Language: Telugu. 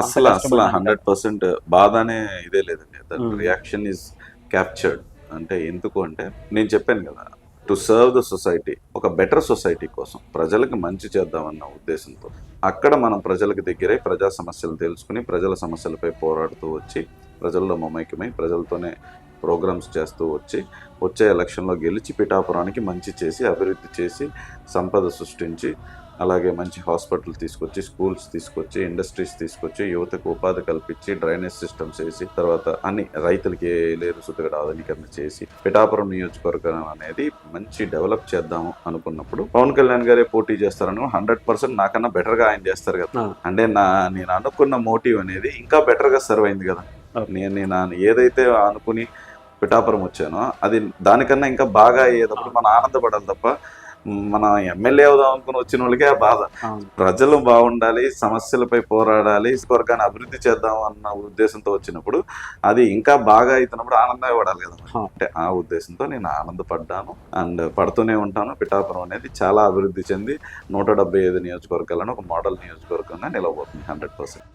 అసలు అసలు. హండ్రెడ్ పర్సెంట్ బాధ అనే ఇదే లేదండి దట్. రియాక్షన్ ఈజ్ క్యాప్చర్డ్ అంటే ఎందుకు అంటే నేను చెప్పాను కదా టు సర్వ్ ద సొసైటీ ఒక బెటర్ సొసైటీ కోసం ప్రజలకు మంచి చేద్దామన్న ఉద్దేశంతో అక్కడ మనం ప్రజలకు దగ్గరై ప్రజా సమస్యలు తెలుసుకుని ప్రజల సమస్యలపై పోరాడుతూ వచ్చి ప్రజల్లో మమైక్యమై ప్రజలతోనే ప్రోగ్రామ్స్ చేస్తూ వచ్చి వచ్చే ఎలక్షన్లో గెలిచి పిఠాపురానికి మంచి చేసి అభివృద్ధి చేసి సంపద సృష్టించి అలాగే మంచి హాస్పిటల్ తీసుకొచ్చి స్కూల్స్ తీసుకొచ్చి ఇండస్ట్రీస్ తీసుకొచ్చి యువతకు ఉపాధి కల్పించి డ్రైనేజ్ సిస్టమ్స్ వేసి తర్వాత అన్ని రైతులకి లేరు సుతగడ ఆధునీకరణ చేసి పిఠాపురం నియోజకవర్గం అనేది మంచి డెవలప్ చేద్దాం అనుకున్నప్పుడు పవన్ కళ్యాణ్ గారే పోటీ చేస్తారని హండ్రెడ్ పర్సెంట్ నాకన్నా better గా ఆయన చేస్తారు కదా. అంటే నా నేను అనుకున్న మోటివ్ అనేది ఇంకా better గా సర్వ్ అయింది కదా. నేను నేను ఏదైతే అనుకుని పిఠాపురం వచ్చానో. అది దానికన్నా ఇంకా బాగా అయ్యేటప్పుడు మనం ఆనందపడాలి తప్ప మన ఎమ్మెల్యే అవుదాం అనుకుని వచ్చిన వాళ్ళకే ఆ బాధ. ప్రజలు బాగుండాలి సమస్యలపై పోరాడాలి వర్గాన్ని అభివృద్ధి చేద్దాం అన్న ఉద్దేశంతో వచ్చినప్పుడు అది ఇంకా బాగా అవుతున్నప్పుడు ఆనందమే పడాలి కదా. అంటే ఆ ఉద్దేశంతో నేను ఆనందపడ్డాను అండ్ పడుతూనే ఉంటాను. పిఠాపురం అనేది చాలా అభివృద్ధి చెంది నూట డెబ్బై ఐదు నియోజకవర్గాలను ఒక మోడల్ నియోజకవర్గంగా నిలవబోతుంది హండ్రెడ్ పర్సెంట్.